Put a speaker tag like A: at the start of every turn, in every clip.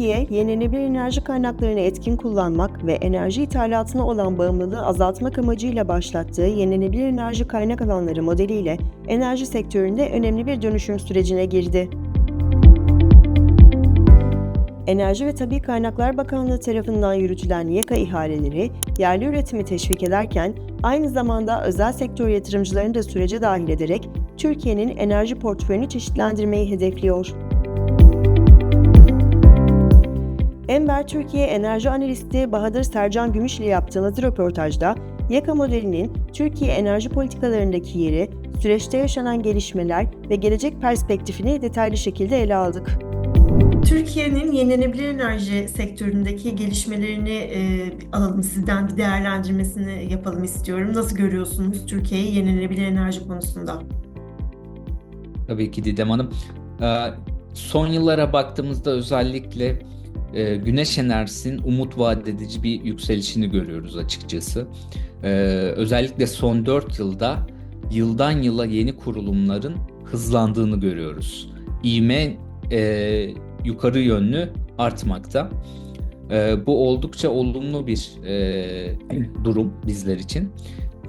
A: Türkiye, yenilenebilir enerji kaynaklarını etkin kullanmak ve enerji ithalatına olan bağımlılığı azaltmak amacıyla başlattığı yenilenebilir enerji kaynak alanları modeliyle enerji sektöründe önemli bir dönüşüm sürecine girdi. Enerji ve Tabi Kaynaklar Bakanlığı tarafından yürütülen YEKA ihaleleri yerli üretimi teşvik ederken aynı zamanda özel sektör yatırımcılarını da sürece dahil ederek Türkiye'nin enerji portföyünü çeşitlendirmeyi hedefliyor. Enver Türkiye Enerji Analisti Bahadır Sercan Gümüş ile yaptığımız röportajda YEKA modelinin Türkiye enerji politikalarındaki yeri, süreçte yaşanan gelişmeler ve gelecek perspektifini detaylı şekilde ele aldık. Türkiye'nin yenilenebilir enerji sektöründeki gelişmelerini e, alalım sizden bir değerlendirmesini yapalım istiyorum. Nasıl görüyorsunuz Türkiye'yi yenilenebilir enerji konusunda?
B: Tabii ki Didem Hanım. Ee, Son yıllara baktığımızda özellikle e, güneş enerjisinin umut vaat edici bir yükselişini görüyoruz açıkçası. Ee, Özellikle son 4 yılda yıldan yıla yeni kurulumların hızlandığını görüyoruz. İğme e, yukarı yönlü artmakta. E, bu oldukça olumlu bir e, durum bizler için.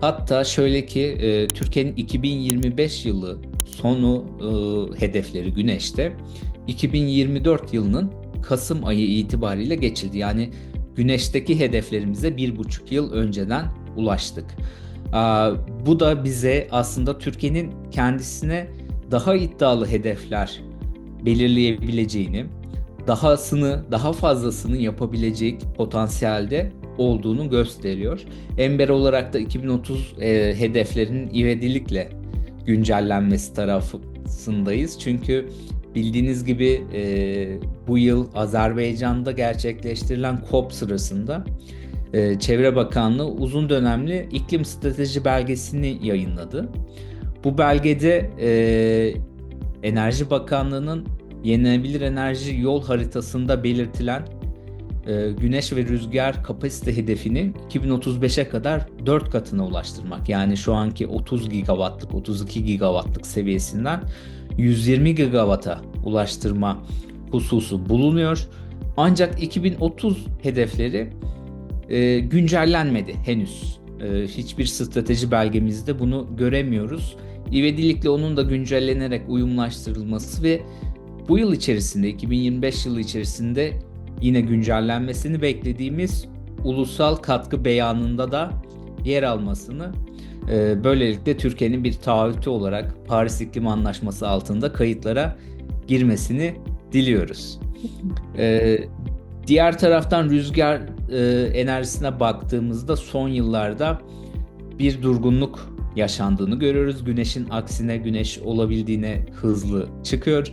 B: Hatta şöyle ki e, Türkiye'nin 2025 yılı sonu e, hedefleri Güneş'te 2024 yılının Kasım ayı itibariyle geçildi. Yani Güneş'teki hedeflerimize bir buçuk yıl önceden ulaştık. Bu da bize aslında Türkiye'nin kendisine daha iddialı hedefler belirleyebileceğini, dahasını, daha fazlasını yapabilecek potansiyelde olduğunu gösteriyor. Ember olarak da 2030 e, hedeflerinin ivedilikle güncellenmesi tarafındayız. Çünkü bildiğiniz gibi e, bu yıl Azerbaycan'da gerçekleştirilen COP sırasında e, Çevre Bakanlığı uzun dönemli iklim strateji belgesini yayınladı. Bu belgede e, Enerji Bakanlığı'nın yenilenebilir enerji yol haritasında belirtilen e, güneş ve rüzgar kapasite hedefini 2035'e kadar 4 katına ulaştırmak. Yani şu anki 30 gigawattlık, 32 gigawattlık seviyesinden 120 gigawata ulaştırma hususu bulunuyor. Ancak 2030 hedefleri e, güncellenmedi henüz. E, hiçbir strateji belgemizde bunu göremiyoruz. İvedilikle onun da güncellenerek uyumlaştırılması ve bu yıl içerisinde 2025 yılı içerisinde yine güncellenmesini beklediğimiz ulusal katkı beyanında da yer almasını e, böylelikle Türkiye'nin bir taahhütü olarak Paris İklim Anlaşması altında kayıtlara girmesini diliyoruz. E, diğer taraftan rüzgar e, enerjisine baktığımızda son yıllarda bir durgunluk yaşandığını görüyoruz. Güneşin aksine güneş olabildiğine hızlı çıkıyor.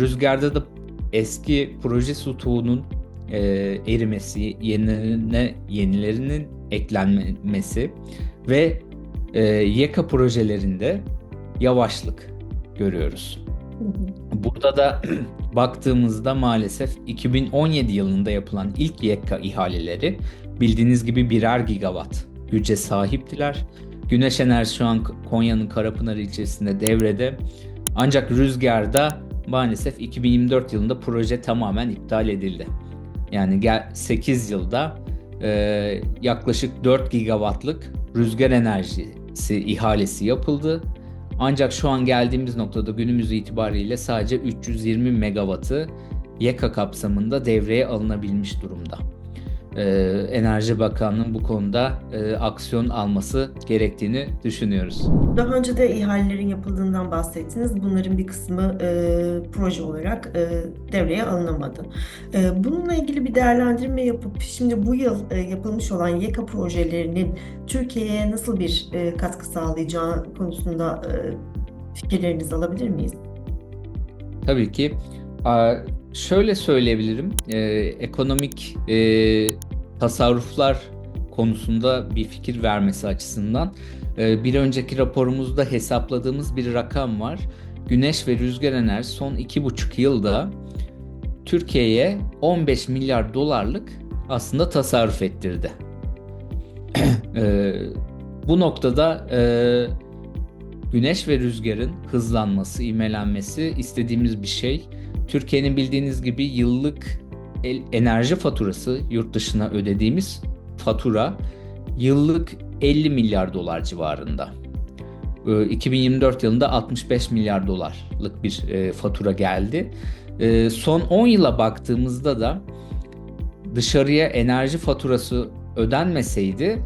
B: Rüzgarda da eski proje stoğunun e, erimesi, yenilerine yenilerinin eklenmesi ve e, YEKA projelerinde yavaşlık görüyoruz. Burada da baktığımızda maalesef 2017 yılında yapılan ilk YEKA ihaleleri bildiğiniz gibi birer gigawatt güce sahiptiler. Güneş enerjisi şu an Konya'nın Karapınar ilçesinde devrede. Ancak rüzgarda maalesef 2024 yılında proje tamamen iptal edildi. Yani 8 yılda e, yaklaşık 4 gigawattlık rüzgar enerjisi ihalesi yapıldı. Ancak şu an geldiğimiz noktada günümüz itibariyle sadece 320 megawattı YEKA kapsamında devreye alınabilmiş durumda e, Enerji Bakanlığı'nın bu konuda e, aksiyon alması gerektiğini düşünüyoruz.
A: Daha önce de ihalelerin yapıldığından bahsettiniz. Bunların bir kısmı e, proje olarak e, devreye alınamadı. E, bununla ilgili bir değerlendirme yapıp şimdi bu yıl e, yapılmış olan YEKA projelerinin Türkiye'ye nasıl bir e, katkı sağlayacağı konusunda e, fikirlerinizi alabilir miyiz?
B: Tabii ki. Şöyle söyleyebilirim, e, ekonomik e, tasarruflar konusunda bir fikir vermesi açısından e, bir önceki raporumuzda hesapladığımız bir rakam var. Güneş ve rüzgar enerjisi son iki buçuk yılda Türkiye'ye 15 milyar dolarlık aslında tasarruf ettirdi. e, bu noktada e, güneş ve rüzgarın hızlanması, imelenmesi istediğimiz bir şey. Türkiye'nin bildiğiniz gibi yıllık enerji faturası yurt dışına ödediğimiz fatura yıllık 50 milyar dolar civarında. Ee, 2024 yılında 65 milyar dolarlık bir e, fatura geldi. Ee, son 10 yıla baktığımızda da dışarıya enerji faturası ödenmeseydi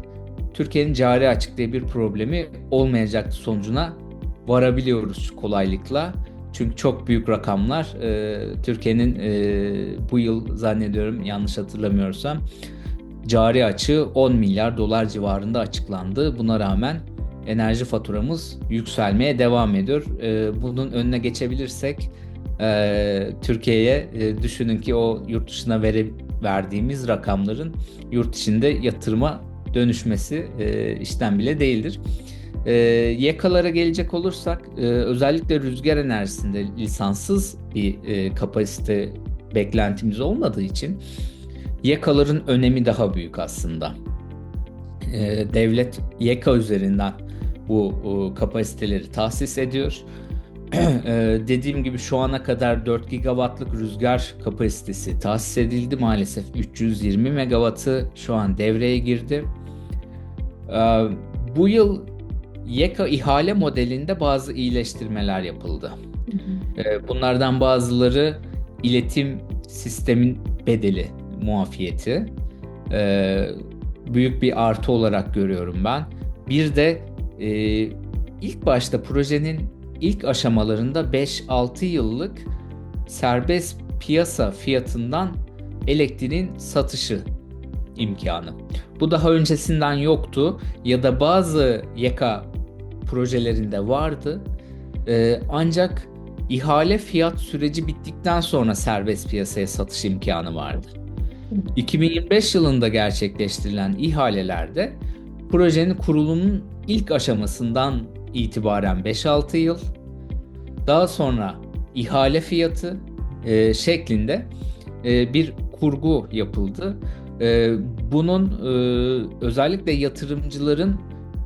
B: Türkiye'nin cari açık diye bir problemi olmayacaktı sonucuna varabiliyoruz kolaylıkla. Çünkü çok büyük rakamlar e, Türkiye'nin e, bu yıl zannediyorum yanlış hatırlamıyorsam cari açığı 10 milyar dolar civarında açıklandı. Buna rağmen enerji faturamız yükselmeye devam ediyor. E, bunun önüne geçebilirsek e, Türkiye'ye e, düşünün ki o yurt dışına vere, verdiğimiz rakamların yurt içinde yatırıma dönüşmesi e, işten bile değildir. E, yakalara gelecek olursak e, özellikle rüzgar enerjisinde lisanssız bir e, kapasite beklentimiz olmadığı için yakaların önemi daha büyük aslında. E, devlet yaka üzerinden bu o, kapasiteleri tahsis ediyor. Ee, dediğim gibi şu ana kadar 4 gigawattlık rüzgar kapasitesi tahsis edildi. Maalesef 320 megawattı şu an devreye girdi. Ee, bu yıl YEKA ihale modelinde bazı iyileştirmeler yapıldı. Ee, bunlardan bazıları iletim sistemin bedeli muafiyeti. Ee, büyük bir artı olarak görüyorum ben. Bir de e, ilk başta projenin ilk aşamalarında 5-6 yıllık serbest piyasa fiyatından elektriğin satışı imkanı. Bu daha öncesinden yoktu ya da bazı yaka projelerinde vardı. Ee, ancak ihale fiyat süreci bittikten sonra serbest piyasaya satış imkanı vardı. 2025 yılında gerçekleştirilen ihalelerde projenin kurulumunun ilk aşamasından itibaren 5-6 yıl daha sonra ihale fiyatı e, şeklinde e, bir kurgu yapıldı. E, bunun e, özellikle yatırımcıların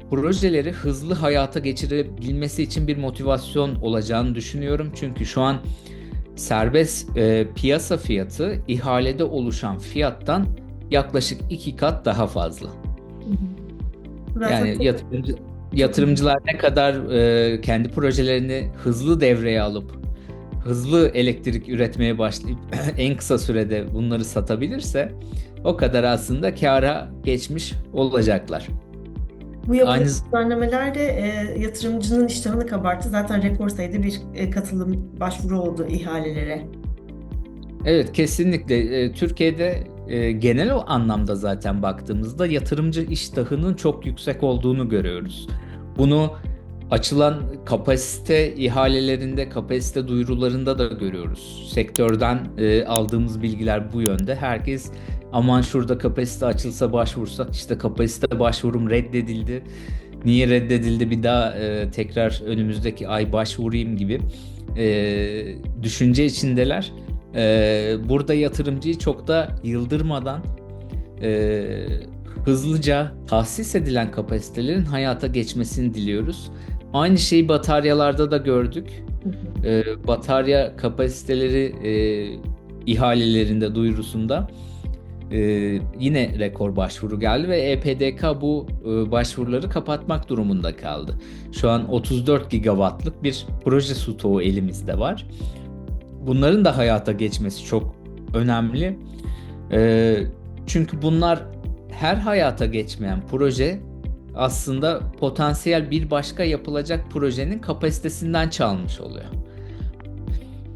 B: projeleri hızlı hayata geçirebilmesi için bir motivasyon olacağını düşünüyorum. Çünkü şu an serbest e, piyasa fiyatı ihalede oluşan fiyattan yaklaşık iki kat daha fazla. Yani yatırımcı yatırımcılar ne kadar e, kendi projelerini hızlı devreye alıp hızlı elektrik üretmeye başlayıp en kısa sürede bunları satabilirse o kadar aslında kâra geçmiş olacaklar.
C: Bu yapılan
B: Aynı-
C: düzenlemeler de e, yatırımcının iştahını kabarttı. Zaten rekor sayıda bir e, katılım başvuru oldu ihalelere.
B: Evet kesinlikle E, Türkiye'de e, genel o anlamda zaten baktığımızda yatırımcı iştahının çok yüksek olduğunu görüyoruz. Bunu açılan kapasite ihalelerinde, kapasite duyurularında da görüyoruz. Sektörden e, aldığımız bilgiler bu yönde. Herkes aman şurada kapasite açılsa başvursak işte kapasite başvurum reddedildi. Niye reddedildi bir daha e, tekrar önümüzdeki ay başvurayım gibi e, düşünce içindeler. Ee, burada yatırımcıyı çok da yıldırmadan e, hızlıca tahsis edilen kapasitelerin hayata geçmesini diliyoruz. Aynı şeyi bataryalarda da gördük. Ee, batarya kapasiteleri e, ihalelerinde duyurusunda e, yine rekor başvuru geldi ve EPDK bu e, başvuruları kapatmak durumunda kaldı. Şu an 34 gigawattlık bir proje stoğu elimizde var bunların da hayata geçmesi çok önemli. E, çünkü bunlar her hayata geçmeyen proje aslında potansiyel bir başka yapılacak projenin kapasitesinden çalmış oluyor.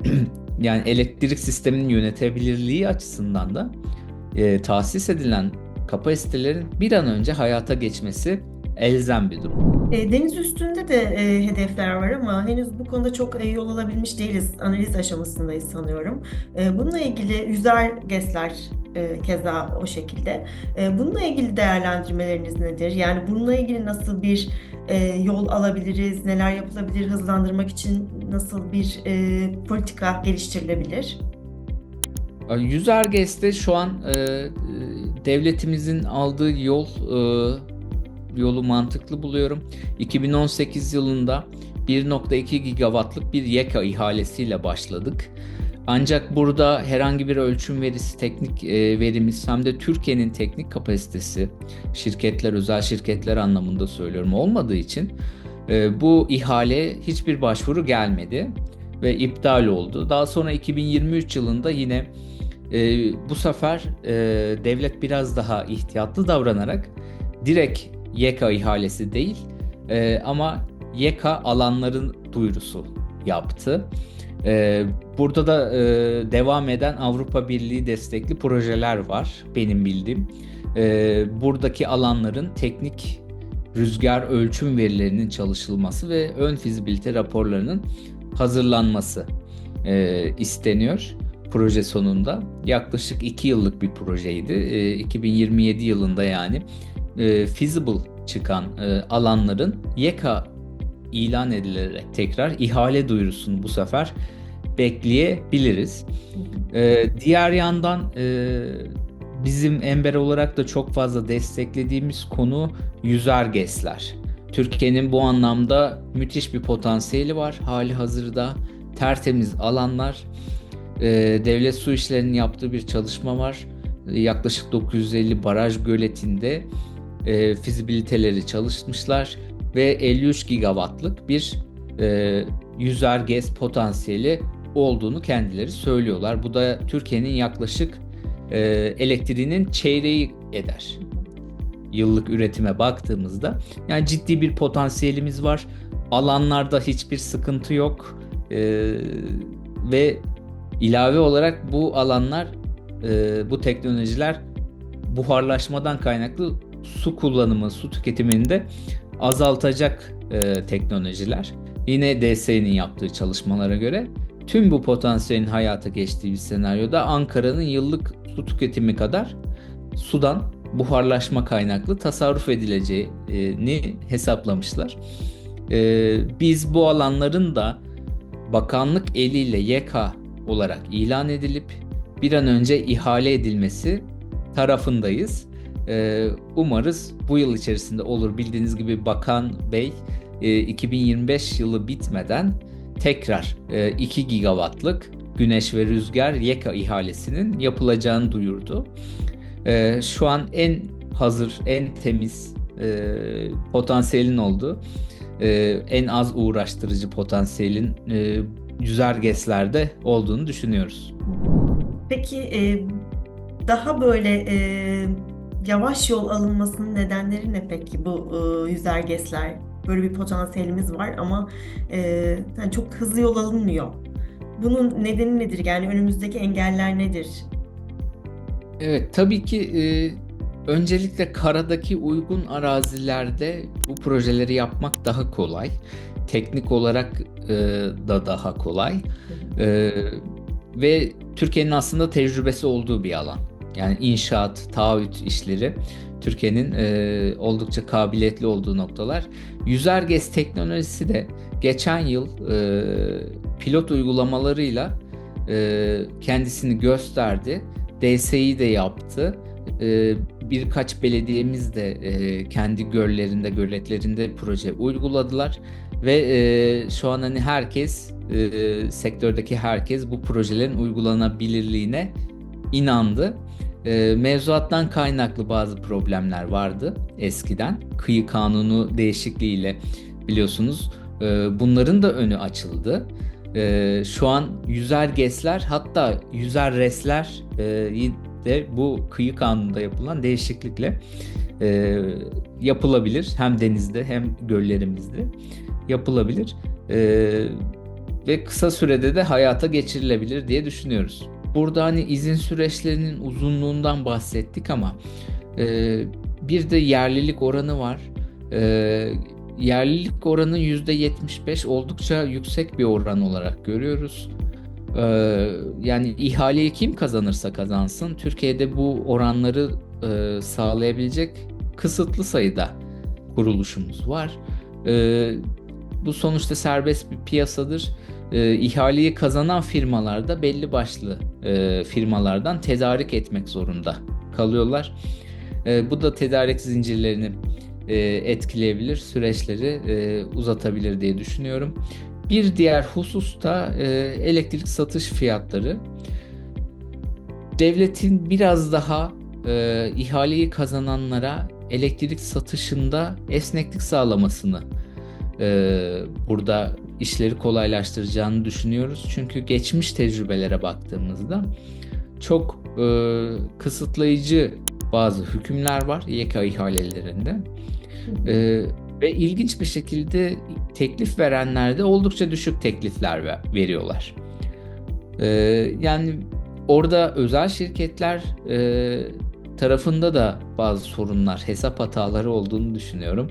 B: yani elektrik sisteminin yönetebilirliği açısından da e, tahsis edilen kapasitelerin bir an önce hayata geçmesi elzem bir durum.
C: E, deniz üstünde de e, hedefler var ama henüz bu konuda çok e, yol alabilmiş değiliz. Analiz aşamasındayız sanıyorum. E, bununla ilgili yüzer GES'ler e, keza o şekilde. E, bununla ilgili değerlendirmeleriniz nedir? Yani bununla ilgili nasıl bir e, yol alabiliriz? Neler yapılabilir? Hızlandırmak için nasıl bir politika geliştirilebilir?
B: Yüzer GES'te şu an devletimizin aldığı yol yolu mantıklı buluyorum. 2018 yılında 1.2 gigawattlık bir YEKA ihalesiyle başladık. Ancak burada herhangi bir ölçüm verisi, teknik e, verimiz hem de Türkiye'nin teknik kapasitesi, şirketler, özel şirketler anlamında söylüyorum olmadığı için e, bu ihale hiçbir başvuru gelmedi ve iptal oldu. Daha sonra 2023 yılında yine e, bu sefer devlet biraz daha ihtiyatlı davranarak direkt YEKA ihalesi değil ama YEKA alanların duyurusu yaptı. E, burada da e, devam eden Avrupa Birliği destekli projeler var benim bildiğim. E, buradaki alanların teknik rüzgar ölçüm verilerinin çalışılması ve ön fizibilite raporlarının hazırlanması e, isteniyor proje sonunda. Yaklaşık 2 yıllık bir projeydi. E, 2027 yılında yani e, feasible çıkan e, alanların YEKA ilan edilerek tekrar ihale duyurusunu bu sefer bekleyebiliriz. E, diğer yandan e, bizim Ember olarak da çok fazla desteklediğimiz konu yüzer GES'ler. Türkiye'nin bu anlamda müthiş bir potansiyeli var hali hazırda. Tertemiz alanlar. E, devlet su işlerinin yaptığı bir çalışma var. Yaklaşık 950 baraj göletinde e, fizibiliteleri çalışmışlar ve 53 gigawattlık bir e, yüzer gez potansiyeli olduğunu kendileri söylüyorlar. Bu da Türkiye'nin yaklaşık e, elektriğinin çeyreği eder. Yıllık üretime baktığımızda yani ciddi bir potansiyelimiz var. Alanlarda hiçbir sıkıntı yok E, ve ilave olarak bu alanlar e, bu teknolojiler buharlaşmadan kaynaklı su kullanımı, su tüketimini de azaltacak e, teknolojiler. Yine DSE'nin yaptığı çalışmalara göre tüm bu potansiyelin hayata geçtiği bir senaryoda Ankara'nın yıllık su tüketimi kadar sudan buharlaşma kaynaklı tasarruf edileceğini hesaplamışlar. E, biz bu alanların da bakanlık eliyle YK olarak ilan edilip bir an önce ihale edilmesi tarafındayız. Ee, umarız bu yıl içerisinde olur. Bildiğiniz gibi Bakan Bey e, 2025 yılı bitmeden tekrar e, 2 gigawattlık güneş ve rüzgar YEKA ihalesinin yapılacağını duyurdu. E, şu an en hazır, en temiz e, potansiyelin olduğu, e, en az uğraştırıcı potansiyelin e, yüzer GES'lerde olduğunu düşünüyoruz.
C: Peki e, daha böyle e, yavaş yol alınmasının nedenleri ne peki bu e, yüzer GES'ler? Böyle bir potansiyelimiz var ama e, yani çok hızlı yol alınmıyor. Bunun nedeni nedir? Yani önümüzdeki engeller nedir?
B: Evet, tabii ki e, öncelikle karadaki uygun arazilerde bu projeleri yapmak daha kolay. Teknik olarak e, da daha kolay. E, ve Türkiye'nin aslında tecrübesi olduğu bir alan. Yani inşaat, taahhüt işleri Türkiye'nin e, oldukça kabiliyetli olduğu noktalar. Yüzer gez teknolojisi de geçen yıl e, pilot uygulamalarıyla e, kendisini gösterdi. DSİ de yaptı. E, birkaç belediyemiz de e, kendi göllerinde, göletlerinde proje uyguladılar ve e, şu an hani herkes e, sektördeki herkes bu projelerin uygulanabilirliğine inandı. E, mevzuattan kaynaklı bazı problemler vardı eskiden. Kıyı kanunu değişikliğiyle biliyorsunuz e, bunların da önü açıldı. E, şu an yüzer GES'ler hatta yüzer RES'ler e, de bu kıyı kanununda yapılan değişiklikle e, yapılabilir. Hem denizde hem göllerimizde yapılabilir. E, ve kısa sürede de hayata geçirilebilir diye düşünüyoruz. Burada hani izin süreçlerinin uzunluğundan bahsettik ama e, bir de yerlilik oranı var. E, yerlilik oranı %75 oldukça yüksek bir oran olarak görüyoruz. E, yani ihaleyi kim kazanırsa kazansın Türkiye'de bu oranları e, sağlayabilecek kısıtlı sayıda kuruluşumuz var. E, bu sonuçta serbest bir piyasadır e, ihaleyi kazanan firmalar da belli başlı e, firmalardan tedarik etmek zorunda kalıyorlar. E, bu da tedarik zincirlerini e, etkileyebilir, süreçleri e, uzatabilir diye düşünüyorum. Bir diğer husus da e, elektrik satış fiyatları. Devletin biraz daha e, ihaleyi kazananlara elektrik satışında esneklik sağlamasını e, burada işleri kolaylaştıracağını düşünüyoruz. Çünkü geçmiş tecrübelere baktığımızda çok e, kısıtlayıcı bazı hükümler var YK ihalelerinde. E, ve ilginç bir şekilde teklif verenlerde oldukça düşük teklifler ver- veriyorlar. E, yani orada özel şirketler e, tarafında da bazı sorunlar, hesap hataları olduğunu düşünüyorum.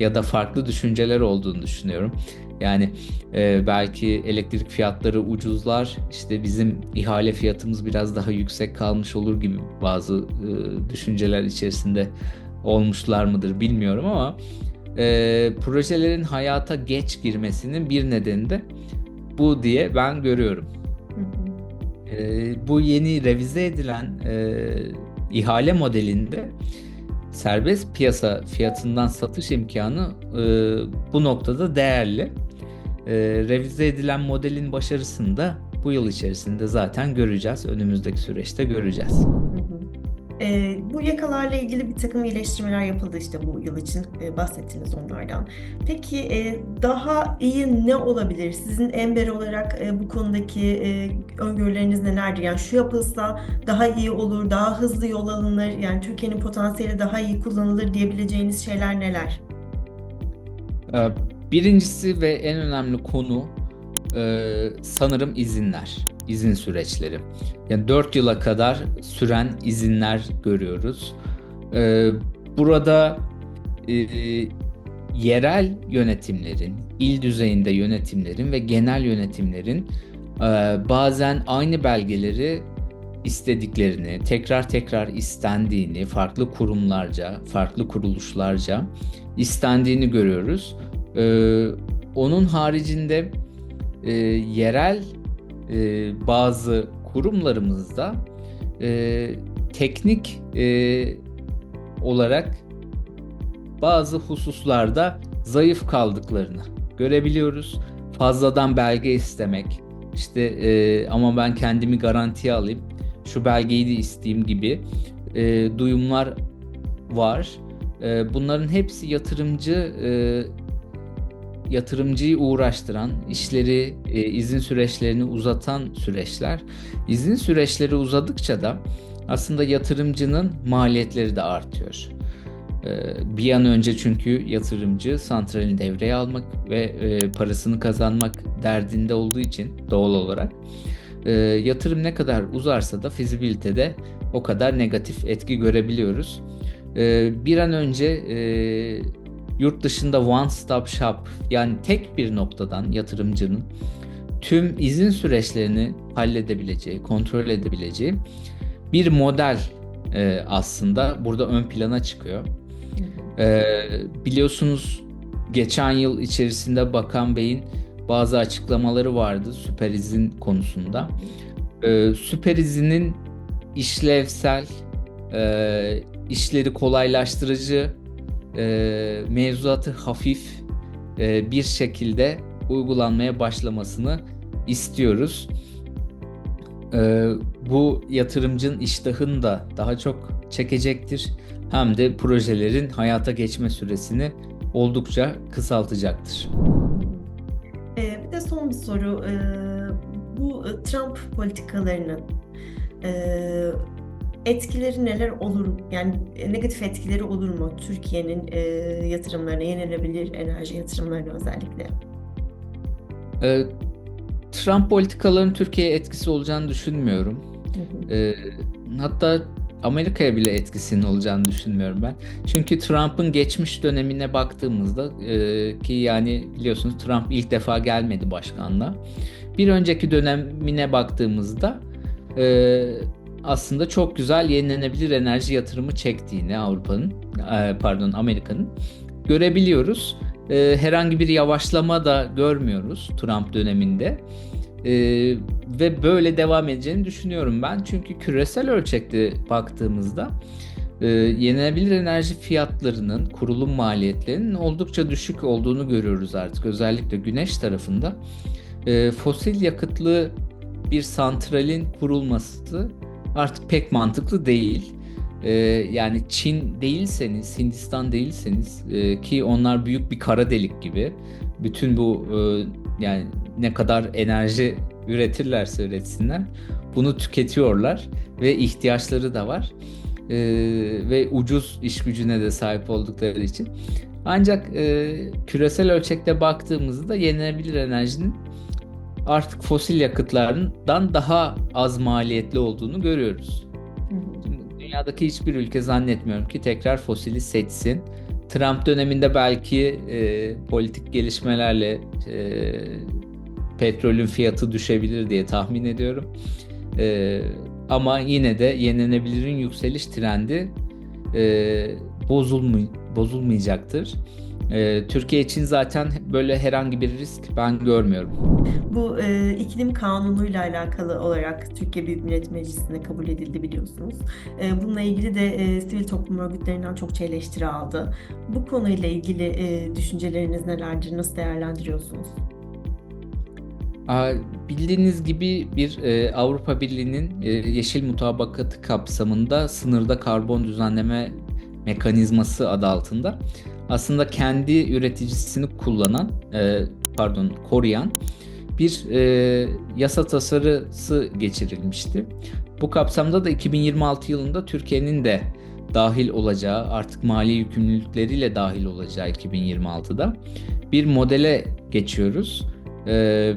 B: Ya da farklı düşünceler olduğunu düşünüyorum. Yani e, belki elektrik fiyatları ucuzlar, işte bizim ihale fiyatımız biraz daha yüksek kalmış olur gibi bazı e, düşünceler içerisinde olmuşlar mıdır bilmiyorum ama e, projelerin hayata geç girmesinin bir nedeni de bu diye ben görüyorum. E, bu yeni revize edilen e, ihale modelinde serbest piyasa fiyatından satış imkanı e, bu noktada değerli. E, revize edilen modelin başarısını da bu yıl içerisinde zaten göreceğiz. Önümüzdeki süreçte göreceğiz.
C: Hı hı. Ee, bu yakalarla ilgili bir takım iyileştirmeler yapıldı işte bu yıl için Ee, bahsettiniz onlardan. Peki e, daha iyi ne olabilir? Sizin Ember olarak e, bu konudaki e, öngörüleriniz nelerdir? Yani şu yapılsa daha iyi olur, daha hızlı yol alınır, yani Türkiye'nin potansiyeli daha iyi kullanılır diyebileceğiniz şeyler neler?
B: E, birincisi ve en önemli konu e, sanırım izinler, izin süreçleri. Yani 4 yıla kadar süren izinler görüyoruz. E, burada e, yerel yönetimlerin, il düzeyinde yönetimlerin ve genel yönetimlerin e, bazen aynı belgeleri istediklerini, tekrar tekrar istendiğini, farklı kurumlarca, farklı kuruluşlarca istendiğini görüyoruz. Ee, onun haricinde e, yerel e, bazı kurumlarımızda e, teknik e, olarak bazı hususlarda zayıf kaldıklarını görebiliyoruz. Fazladan belge istemek, işte e, ama ben kendimi garantiye alayım, şu belgeyi de isteyeyim gibi e, duyumlar var. E, bunların hepsi yatırımcı e, yatırımcıyı uğraştıran, işleri, e, izin süreçlerini uzatan süreçler. İzin süreçleri uzadıkça da aslında yatırımcının maliyetleri de artıyor. E, bir an önce çünkü yatırımcı santralini devreye almak ve e, parasını kazanmak derdinde olduğu için doğal olarak e, yatırım ne kadar uzarsa da fizibilitede o kadar negatif etki görebiliyoruz. Bir an önce yurt dışında one stop shop yani tek bir noktadan yatırımcının tüm izin süreçlerini halledebileceği, kontrol edebileceği bir model e, aslında burada ön plana çıkıyor. E, biliyorsunuz geçen yıl içerisinde Bakan Bey'in bazı açıklamaları vardı süper izin konusunda. E, süper izinin işlevsel, e, işleri kolaylaştırıcı, e, mevzuatı hafif e, bir şekilde uygulanmaya başlamasını istiyoruz. E, bu yatırımcının iştahını da daha çok çekecektir. Hem de projelerin hayata geçme süresini oldukça kısaltacaktır.
C: Ee, bir de son bir soru. Ee, bu e, Trump politikalarının e, etkileri neler olur? Yani e, negatif etkileri olur mu Türkiye'nin e, yatırımlarına, yenilenebilir enerji yatırımlarına özellikle?
B: E, Trump politikalarının Türkiye'ye etkisi olacağını düşünmüyorum.
C: Hı hı.
B: E, hatta Amerika'ya bile etkisinin olacağını düşünmüyorum ben. Çünkü Trump'ın geçmiş dönemine baktığımızda e, ki yani biliyorsunuz Trump ilk defa gelmedi başkanlığa. Bir önceki dönemine baktığımızda e, aslında çok güzel yenilenebilir enerji yatırımı çektiğini Avrupa'nın e, pardon Amerika'nın görebiliyoruz. E, herhangi bir yavaşlama da görmüyoruz Trump döneminde. E, ve böyle devam edeceğini düşünüyorum ben. Çünkü küresel ölçekte baktığımızda e, yenilenebilir enerji fiyatlarının, kurulum maliyetlerinin oldukça düşük olduğunu görüyoruz artık. Özellikle güneş tarafında. E, fosil yakıtlı bir santralin kurulması artık pek mantıklı değil. E, yani Çin değilseniz, Hindistan değilseniz e, ki onlar büyük bir kara delik gibi bütün bu e, yani ne kadar enerji üretirlerse üretsinler bunu tüketiyorlar ve ihtiyaçları da var E, ve ucuz iş gücüne de sahip oldukları için. Ancak e, küresel ölçekte baktığımızda yenilenebilir enerjinin artık fosil yakıtlardan daha az maliyetli olduğunu görüyoruz.
C: Hı hı.
B: Dünyadaki hiçbir ülke zannetmiyorum ki tekrar fosili seçsin. Trump döneminde belki e, politik gelişmelerle e, petrolün fiyatı düşebilir diye tahmin ediyorum. E, ama yine de yenilenebilirin yükseliş trendi e, bozulmay bozulmayacaktır. E, Türkiye için zaten böyle herhangi bir risk ben görmüyorum.
C: Bu e, iklim kanunuyla alakalı olarak Türkiye Büyük Millet Meclisi'nde kabul edildi biliyorsunuz. E, bununla ilgili de e, sivil toplum örgütlerinden çokça eleştiri aldı. Bu konuyla ilgili e, düşünceleriniz nelerdir? Nasıl değerlendiriyorsunuz?
B: Bildiğiniz gibi bir e, Avrupa Birliği'nin e, yeşil mutabakatı kapsamında sınırda karbon düzenleme mekanizması adı altında aslında kendi üreticisini kullanan, e, pardon koruyan bir e, yasa tasarısı geçirilmişti. Bu kapsamda da 2026 yılında Türkiye'nin de dahil olacağı, artık mali yükümlülükleriyle dahil olacağı 2026'da bir modele geçiyoruz. E,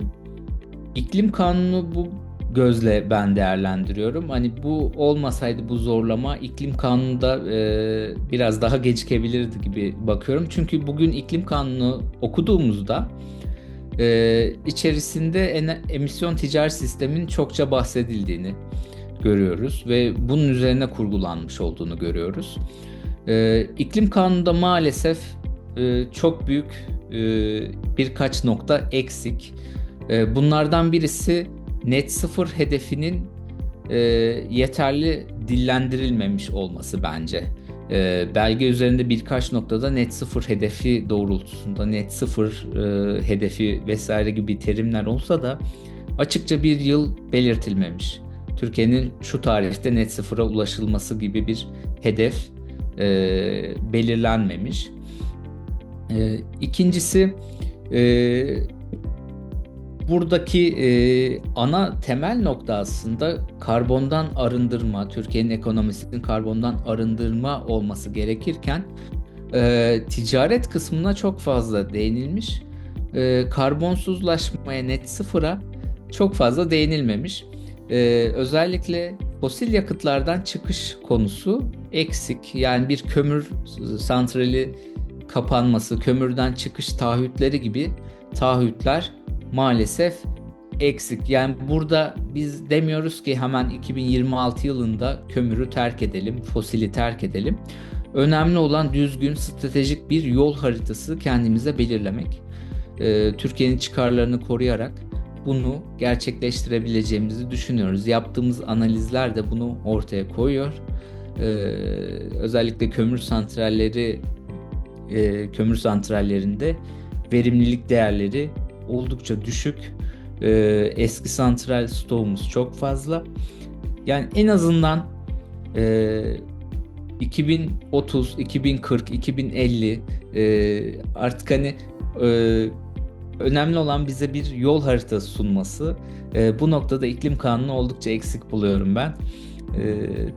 B: İklim kanunu bu gözle ben değerlendiriyorum. Hani bu olmasaydı bu zorlama iklim kanunu da e, biraz daha gecikebilirdi gibi bakıyorum. Çünkü bugün iklim kanunu okuduğumuzda e, içerisinde ene- emisyon ticaret sisteminin çokça bahsedildiğini görüyoruz ve bunun üzerine kurgulanmış olduğunu görüyoruz. E, iklim kanununda maalesef e, çok büyük e, birkaç nokta eksik. E, bunlardan birisi net sıfır hedefinin e, yeterli dillendirilmemiş olması bence. E, belge üzerinde birkaç noktada net sıfır hedefi doğrultusunda net sıfır e, hedefi vesaire gibi terimler olsa da açıkça bir yıl belirtilmemiş. Türkiye'nin şu tarihte net sıfıra ulaşılması gibi bir hedef e, belirlenmemiş. E, ikincisi e, buradaki e, ana temel nokta aslında karbondan arındırma, Türkiye'nin ekonomisinin karbondan arındırma olması gerekirken e, ticaret kısmına çok fazla değinilmiş. E, karbonsuzlaşmaya net sıfıra çok fazla değinilmemiş. E, özellikle fosil yakıtlardan çıkış konusu eksik. Yani bir kömür santrali kapanması, kömürden çıkış taahhütleri gibi taahhütler maalesef eksik. Yani burada biz demiyoruz ki hemen 2026 yılında kömürü terk edelim, fosili terk edelim. Önemli olan düzgün, stratejik bir yol haritası kendimize belirlemek. Ee, Türkiye'nin çıkarlarını koruyarak bunu gerçekleştirebileceğimizi düşünüyoruz. Yaptığımız analizler de bunu ortaya koyuyor. Ee, özellikle kömür santralleri, e, kömür santrallerinde verimlilik değerleri oldukça düşük. Ee, eski santral stoğumuz çok fazla. Yani en azından e, 2030, 2040, 2050 e, artık hani e, önemli olan bize bir yol haritası sunması. E, bu noktada iklim kanunu oldukça eksik buluyorum ben. E,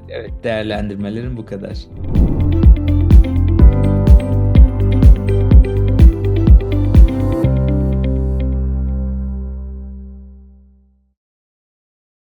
B: evet değerlendirmelerim bu kadar.